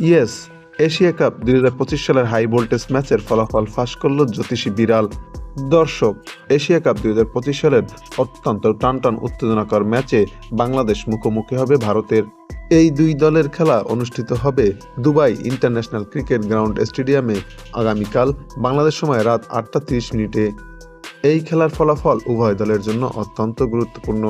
Yes, Asia cup দুই হাজার পঁচিশ সালের হাই ভোল্টেজ ম্যাচের ফলাফল ফাঁস করল জ্যোতিষী বিড়াল। দর্শক, এশিয়া কাপ দুই হাজার পঁচিশ সালের অত্যন্ত টানটান উত্তেজনাকর ম্যাচে বাংলাদেশ মুখোমুখি হবে ভারতের। এই দুই দলের খেলা অনুষ্ঠিত হবে দুবাই ইন্টারন্যাশনাল ক্রিকেট গ্রাউন্ড স্টেডিয়ামে আগামীকাল বাংলাদেশ সময় রাত আটটা তিরিশ মিনিটে। এই খেলার ফলাফল উভয় দলের জন্য অত্যন্ত গুরুত্বপূর্ণ।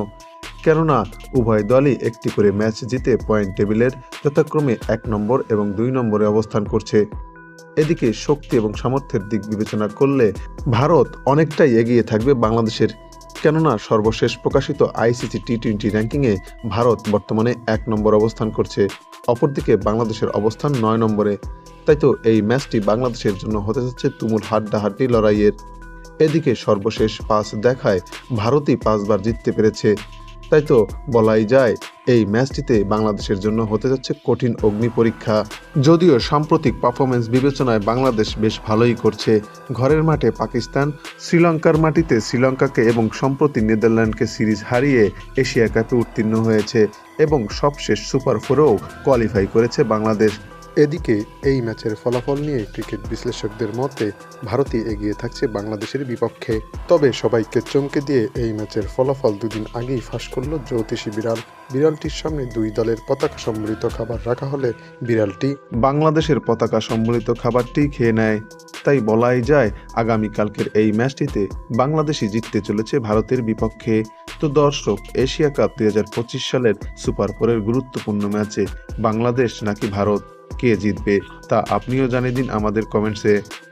কেননা উভয় দলই একটি করে ম্যাচ জিতে পয়েন্ট টেবিলের যথাক্রমে এক নম্বর এবং দুই নম্বরে অবস্থান করছে। এদিকে শক্তি এবং সামর্থ্যের দিক বিবেচনা করলে ভারত অনেকটাই এগিয়ে থাকবে বাংলাদেশের। কেননা সর্বশেষ প্রকাশিত আইসিসি টি টোয়েন্টি র্যাঙ্কিংয়ে ভারত বর্তমানে এক নম্বর অবস্থান করছে, অপরদিকে বাংলাদেশের অবস্থান নয় নম্বরে। তাই তো এই ম্যাচটি বাংলাদেশের জন্য হতে যাচ্ছে তুমুল হাড্ডাহাড্ডি লড়াইয়ের। এদিকে সর্বশেষ পাঁচ দেখায় ভারতই পাঁচবার জিততে পেরেছে। তাই তো বলাই যায়, এই ম্যাচটিতে বাংলাদেশের জন্য হতে যাচ্ছে কঠিন অগ্নি পরীক্ষা। যদিও সাম্প্রতিক পারফরমেন্স বিবেচনায় বাংলাদেশ বেশ ভালোই করছে। ঘরের মাঠে পাকিস্তান, শ্রীলঙ্কার মাটিতে শ্রীলঙ্কাকে এবং সম্প্রতি নেদারল্যান্ডকে সিরিজ হারিয়ে এশিয়া কাপে উত্তীর্ণ হয়েছে এবং সবশেষ সুপার ফোরেও কোয়ালিফাই করেছে বাংলাদেশ। এদিকে এই ম্যাচের ফলাফল নিয়ে ক্রিকেট বিশ্লেষকদের মতে, ভারতই এগিয়ে থাকছে বাংলাদেশের বিপক্ষে। তবে সবাইকে চমকে দিয়ে এই ম্যাচের ফলাফল দুদিন আগেই ফাঁস করল জ্যোতিষী বিড়াল। বিড়ালটির সামনে দুই দলের পতাকা সম্বলিত খাবার রাখা হলে বিড়ালটি বাংলাদেশের পতাকা সম্বলিত খাবারটি খেয়ে নেয়। তাই বলাই যায়, আগামীকালকের এই ম্যাচটিতে বাংলাদেশই জিততে চলেছে ভারতের বিপক্ষে। তো দর্শক এশিয়া কাপ দুই হাজার পঁচিশ সালের সুপার ফোরের গুরুত্বপূর্ণ ম্যাচে বাংলাদেশ নাকি ভারত? কে জিতবে? তা আপনিও জানিয়ে দিন আমাদের কমেন্টসে।